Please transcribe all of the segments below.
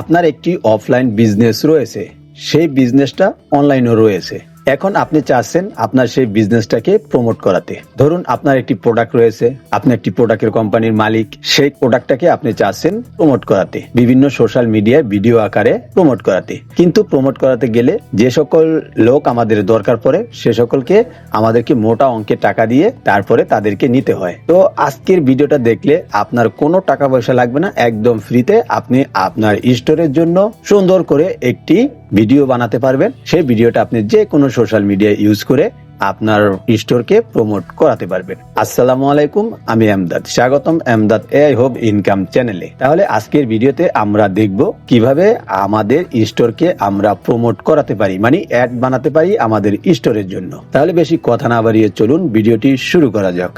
আপনার একটি offline business রয়েছে। সেই বিজনেসটা অনলাইনও রয়েছে। এখন আপনি চাচ্ছেন আপনার সেই বিজনেসটাকে প্রমোট করাতে। ধরুন আপনার একটি প্রোডাক্ট রয়েছে, আপনি একটি প্রোডাক্টের কোম্পানির মালিক, সেই প্রোডাক্টটাকে আপনি চাচ্ছেন প্রমোট করাতে। বিভিন্ন সোশ্যাল মিডিয়ায় ভিডিও আকারে প্রমোট করাতে। কিন্তু প্রমোট করাতে গেলে যে সকল লোক আমাদের দরকার পড়ে, সে সকলকে আমাদেরকে মোটা অঙ্কের টাকা দিয়ে তারপরে তাদেরকে নিতে হয়। তো আজকের ভিডিওটা দেখলে আপনার কোনো টাকা পয়সা লাগবে না, একদম ফ্রিতে আপনি আপনার স্টোরের জন্য সুন্দর করে একটি ভিডিও বানাতে পারবেন। সেই ভিডিওটা আপনি যে কোনো সোশ্যাল মিডিয়া ইউজ করে আপনার স্টোরকে প্রমোট করাতে পারবেন। আসসালামু আলাইকুম, আমি এমদাদ স্বাগতম এমদাদ এআই হোপ ইনকাম চ্যানেলে। তাহলে আজকের ভিডিওতে আমরা দেখব কীভাবে আমাদের স্টোরকে আমরা প্রমোট করাতে পারি মানে অ্যাড বানাতে পারি আমাদের স্টোরের জন্য। তাহলে বেশি কথা না বাড়িয়ে চলুন, ভিডিওটি শুরু করা যাক।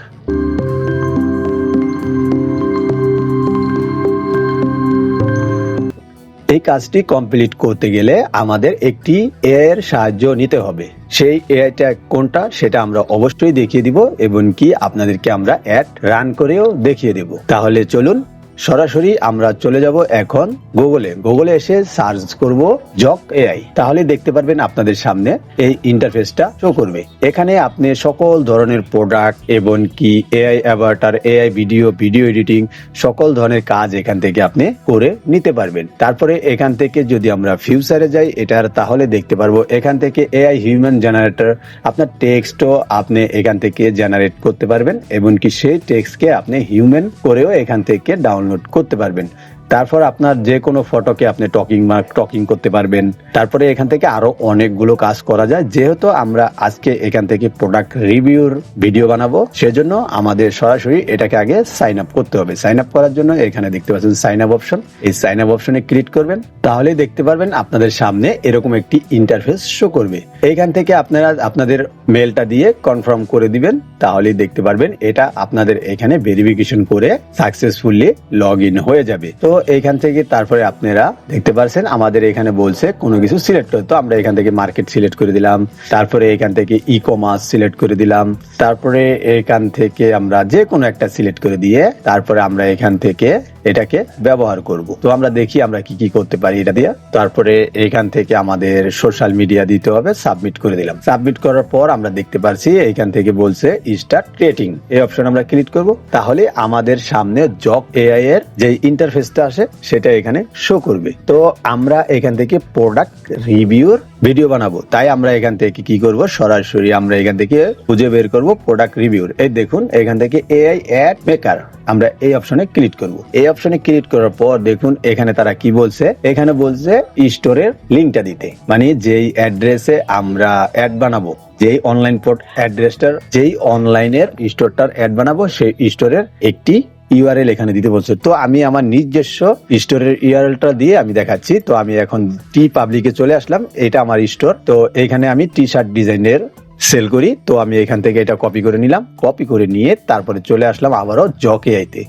এই কাজটি কমপ্লিট করতে গেলে আমাদের একটি এর সাহায্য নিতে হবে। সেই এআইটা কোনটা সেটা আমরা অবশ্যই দেখিয়ে দিব এবং কি আপনাদেরকে আমরা অ্যাড রান করেও দেখিয়ে দেব। তাহলে চলুন সরাসরি আমরা চলে যাব এখন গুগলে গুগলে এসে সার্চ করব জক এআই তাহলে দেখতে পারবেন আপনাদের সামনে এই ইন্টারফেসটা শো করবে। এখানে আপনি সকল ধরনের প্রোডাক্ট এবং কি AI avatar AI video video editing সকল ধরনের কাজ এখান থেকে আপনি করে নিতে পারবেন। তারপরে এখান থেকে যদি আমরা ফিউচারে যাই, এটার তাহলে দেখতে পারব এখান থেকে এআই হিউম্যান জেনারেটর আপনার টেক্সটও আপনি এখান থেকে জেনারেট করতে পারবেন। এবং কি সেই টেক্সটকে আপনি হিউম্যান করেও এখান থেকে ডাউনলোড করতে পারবেন। তারপর আপনার যে কোনো ফটোকে আপনি টকিং মার্ক টকিং করতে পারবেন। তারপরে এখান থেকে আরও অনেকগুলো কাজ করা যায়। যেহেতু আমরা আজকে এখান থেকে প্রোডাক্ট রিভিউর ভিডিও বানাবো, সেজন্য আমাদের সরাসরি এটাকে আগে সাইন আপ করতে হবে। সাইন আপ করার জন্য এখানে দেখতে পাচ্ছেন সাইন আপ অপশন এই সাইন আপ অপশনে ক্লিক করবেন। তাহলে দেখতে পারবেন আপনাদের সামনে এরকম একটি ইন্টারফেস শো করবে। এইখান থেকে আপনারা আপনাদের মেলটা দিয়ে কনফার্ম করে দিবেন। তাহলেই দেখতে পারবেন এটা আপনাদের এখানে ভেরিফিকেশন করে সাকসেসফুলি লগ ইন হয়ে যাবে। তো এইখান থেকে তারপরে আপনারা দেখতে পারছেন, আমাদের এখানে বলছে কোনো কিছু সিলেক্ট করতে আমরা এখান থেকে মার্কেট সিলেক্ট করে দিলাম, তারপরে এখান থেকে ই কমার্স সিলেক্ট করে দিলাম, তারপরে এখান থেকে আমরা যে কোনো একটা সিলেক্ট করে দিয়ে তারপরে আমরা এখান থেকে এটাকে ব্যবহার করব। তো আমরা দেখি আমরা কি কি করতে পারি এটা দিয়ে। তারপরে এখান থেকে আমাদের সোশ্যাল মিডিয়া দিতে হবে, সাবমিট করে দিলাম। সাবমিট করার পর আমরা দেখতে পারছি এখান থেকে বলছে স্টার্ট ক্রিয়েটিং এই অপশন আমরা ক্লিক করব। তাহলে আমাদের সামনে জব এআই এর যে ইন্টারফেসটা আসে, সেটা এখানে শো করবে। তো আমরা এখান থেকে প্রোডাক্ট রিভিউর ভিডিও বানাবো। তাই আমরা এখান থেকে কি করব? সরাসরি আমরা এখান থেকে খুঁজে বের করব প্রোডাক্ট রিভিউর এই দেখুন, এখান থেকে এআই অ্যাড মেকার আমরা এই অপশনে ক্লিক করব। এই অপশনে ক্লিক করার পর দেখুন এখানে তারা কি বলছে? এখানে বলছে স্টোরের লিঙ্কটা দিতে। মানে যেই অ্যাড্রেসে আমরা অ্যাড বানাবো, যেই অনলাইন পোর্ট অ্যাড্রেসটার যেই অনলাইনের স্টোরটার অ্যাড বানাবো, সেই স্টোরের একটি ইউআরএল এখানে দিতে বলছে। তো আমি আমার নিজস্ব স্টোরের ইউআরএলটা দিয়ে আমি দেখাচ্ছি। তো আমি এখন টি পাবলিকে চলে আসলাম। এটা আমার স্টোর তো এখানে আমি টি শার্ট ডিজাইনের সেল করি। তো আমি এখান থেকে এটা কপি করে নিলাম। কপি করে নিয়ে তারপরে চলে আসলাম আবারও জকে আইতে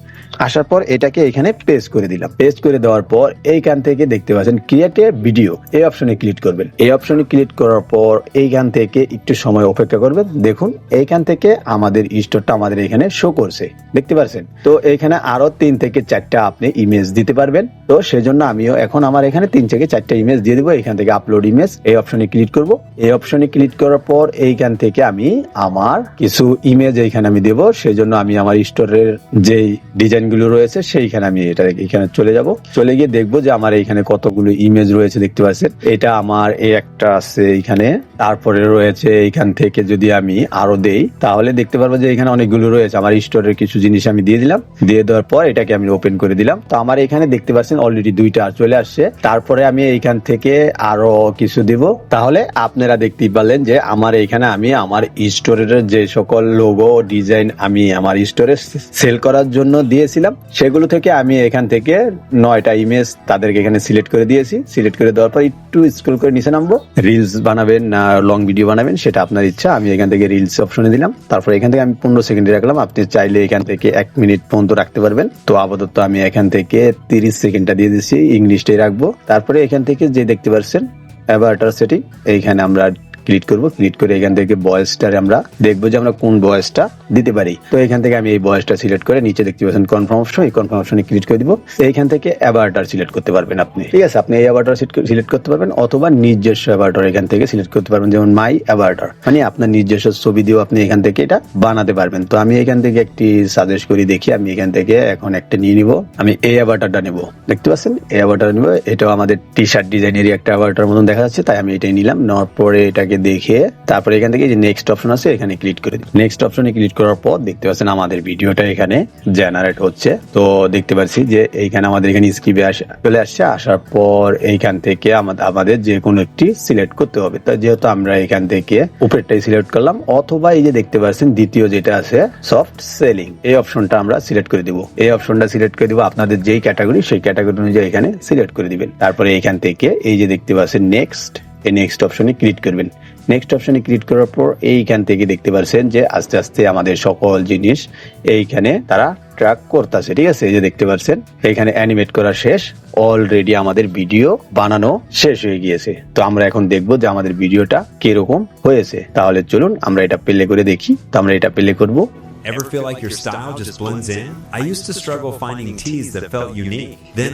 আসার পর এটাকে এখানে পেস্ট করে দিলাম। পেস্ট করে দেওয়ার পর এইখান থেকে দেখতে পাচ্ছেন ক্রিয়েট ভিডিও এই অপশনে ক্লিক করবেন। এই অপশনে ক্লিক করার পর এইখান থেকে একটু সময় অপেক্ষা করবেন। দেখুন, এইখান থেকে আমাদের স্টোরটা আমাদের এখানে শো করছে। দেখতে পাচ্ছেন তো এখানে আরও তিন থেকে চারটা আপনি ইমেজ দিতে পারবেন। তো সেজন্য আমিও এখন আমার এখানে তিন থেকে চারটা ইমেজ দিয়ে দেবো। এখান থেকে আপলোড ইমেজ এই অপশনে ক্লিক করব। এই অপশনে ক্লিক করার পর এইখান থেকে আমি আমার কিছু ইমেজ এইখানে আমি দেবো, সেজন্য আমি আমার স্টোরের যেই ডিজাইনগুলো রয়েছে সেইখানে আমি এটা এখানে চলে যাব। চলে গিয়ে দেখব যে আমার এইখানে কতগুলো ইমেজ রয়েছে, দেখতে পাচ্ছেন? এটা আমার এই একটা আছে এইখানে তারপরে রয়েছে এইখান থেকে যদি আমি আরও দেই, তাহলে দেখতে পারব যে এখানে অনেকগুলো রয়েছে। আমার স্টোরের কিছু জিনিস আমি দিয়ে দিলাম। দিয়ে দেওয়ার পর এটাকে আমি ওপেন করে দিলাম। তো আমার এখানে দেখতে পাচ্ছেন অলরেডি দুইটা চলে আসছে। তারপরে আমি এইখান থেকে আরও কিছু দিব। তাহলে আপনারা দেখতেই পারলেন যে আমার এখানে আমি আমার স্টোরের যে সকল লোগো ডিজাইন আমি আমার স্টোরে সেল করার জন্য দিয়েছিলাম, সেগুলো থেকে আমি এখান থেকে নয়টা ইমেজ তাদেরকে এখানে সিলেক্ট করে দিয়েছি। সিলেক্ট করে দেওয়ার পর একটু স্ক্রল করে নিচে নামবো। রিলস বানাবেন না লং ভিডিও বানাবেন, সেটা আপনার ইচ্ছা, আমি এখান থেকে রিলস অপশনে দিলাম। তারপর এখান থেকে আমি পনেরো সেকেন্ডে রাখলাম, আপনি চাইলে এখান থেকে এক মিনিট পর্যন্ত রাখতে পারবেন। তো আপাতত আমি এখান থেকে তিরিশ সেকেন্ডটা দিয়ে দিচ্ছি ইংলিশটাই রাখব। তারপরে এখান থেকে যে দেখতে পাচ্ছেন অ্যাভার্টার সেটিং এইখানে আমরা ক্লিক করব ক্লিক করে এখান থেকে বয়েসটার আমরা দেখব যে আমরা কোন বয়েসটা দিতে পারি। তো এখান থেকে আমি এই বয়েসটা সিলেক্ট করে নিচে দেখতে পাচ্ছেন কনফার্ম অপশন এই কনফার্ম অপশনে ক্লিক করে দিব। এইখান থেকে অ্যাভারটার সিলেক্ট করতে পারবেন আপনি। ঠিক আছে, আপনি এই অ্যাভারটার সিলেক্ট করতে পারবেন অথবা নিজস্ব অ্যাভারটার এখান থেকে সিলেক্ট করতে পারবেন, যেমন মাই অ্যাভারটার মানে আপনার নিজস্ব ছবি দিয়েও আপনি এখান থেকে এটা বানাতে পারবেন। তো আমি এখান থেকে একটি সাজেস্ট করি, দেখি আমি এখান থেকে এখন একটা নিয়ে নিব। আমি এই অ্যাভারটারটা নেব। দেখতে পাচ্ছেন? এই অ্যাভারটার নিব। এটাও আমাদের টি শার্ট ডিজাইনেরই একটা অ্যাভারটার মতন দেখা যাচ্ছে, তাই আমি এটাই নিলাম। নেওয়ার পরে এটাকে দেখে তারপরে এখান থেকে যে নেক্সট অপশন আছে, এখানে ক্লিক করে দিই নেক্সট অপশনে ক্লিক করার পর দেখতে পাচ্ছেন আমাদের ভিডিওটা এখানে জেনারেট হচ্ছে। তো দেখতে পাচ্ছি যে এইখানে আমাদের এখানে স্ক্রিপে আসে চলে আসছে। আসার পর এইখান থেকে আমাদের যে কোনো একটি সিলেক্ট করতে হবে। তো যেহেতু আমরা এখান থেকে উপরেরটাই সিলেক্ট করলাম, অথবা এই যে দেখতে পাচ্ছেন দ্বিতীয় যেটা আছে সফট সেলিং এই অপশনটা আমরা সিলেক্ট করে দিব। এই অপশনটা সিলেক্ট করে দিব। আপনাদের যেই ক্যাটাগরি সেই ক্যাটাগরি অনুযায়ী এখানে সিলেক্ট করে দিবেন। তারপরে এইখান থেকে এই যে দেখতে পাচ্ছেন নেক্সট এই নেক্সট অপশনে ক্লিক করবেন। নেক্সট অপশনে ক্লিক করার পর এইখান থেকে দেখতে পাচ্ছেন যে আস্তে আস্তে আমাদের সকল জিনিস এইখানে তারা ট্র্যাক করতেছে, ঠিক আছে? এই যে দেখতে পাচ্ছেন এখানে অ্যানিমেট করা শেষ। অলরেডি আমাদের ভিডিও বানানো শেষ হয়ে গিয়েছে। তো আমরা এখন দেখব যে আমাদের ভিডিওটা কীরকম হয়েছে। তাহলে চলুন আমরা এটা প্লে করে দেখি। তো আমরা এটা প্লে করব। Ever feel like your style just blends in? I used to struggle finding tees that felt unique. Then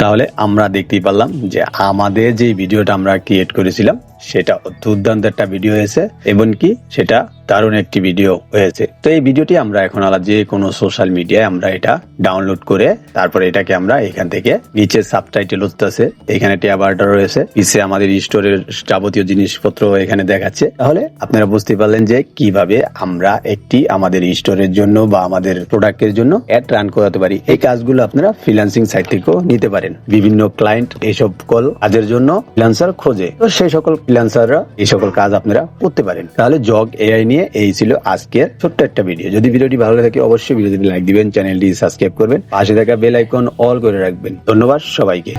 তাহলে আমরা দেখতেই পারলাম যে আমাদের যে ভিডিওটা আমরা ক্রিয়েট করেছিলাম, সেটা দুর্দান্ত একটা ভিডিও হয়েছে, এবং কি সেটা দারুণ একটি ভিডিও হয়েছে। তো এই ভিডিওটি আমরা এখন আলাদা যে কোনো সোশ্যাল মিডিয়ায় আমরা এটা ডাউনলোড করে তারপরে এটাকে আমরা এখান থেকে নিচে সাবটাইটেল আছে এখানে ট্যাবারটা রয়েছে। পিছে আমাদের স্টোরের যাবতীয় জিনিসপত্র এখানে দেখাচ্ছে। তাহলে আপনারা বুঝতে পারলেন যে কীভাবে আমরা একটি আমাদের স্টোরের জন্য বা আমাদের প্রোডাক্টের জন্য অ্যাড রান করাতে পারি। এই কাজগুলো আপনারা ফ্রিল্যান্সিং সাইট থেকেও নিতে পারেন। বিভিন্ন ক্লায়েন্ট এই সকল কাজের জন্য ফ্রিল্যান্সার খোঁজে। তো সেই সকল ফ্রিল্যান্সাররা এই সকল কাজ আপনারা করতে পারেন। তাহলে জগ এআই নিয়ে এই ছিল আজকের ছোট্ট একটা ভিডিও যদি ভিডিওটি ভালো লাগে অবশ্যই ভিডিওটি লাইক দিবেন চ্যানেলটি সাবস্ক্রাইব করবেন। পাশে থাকা বেল আইকন অল করে রাখবেন। ধন্যবাদ সবাইকে।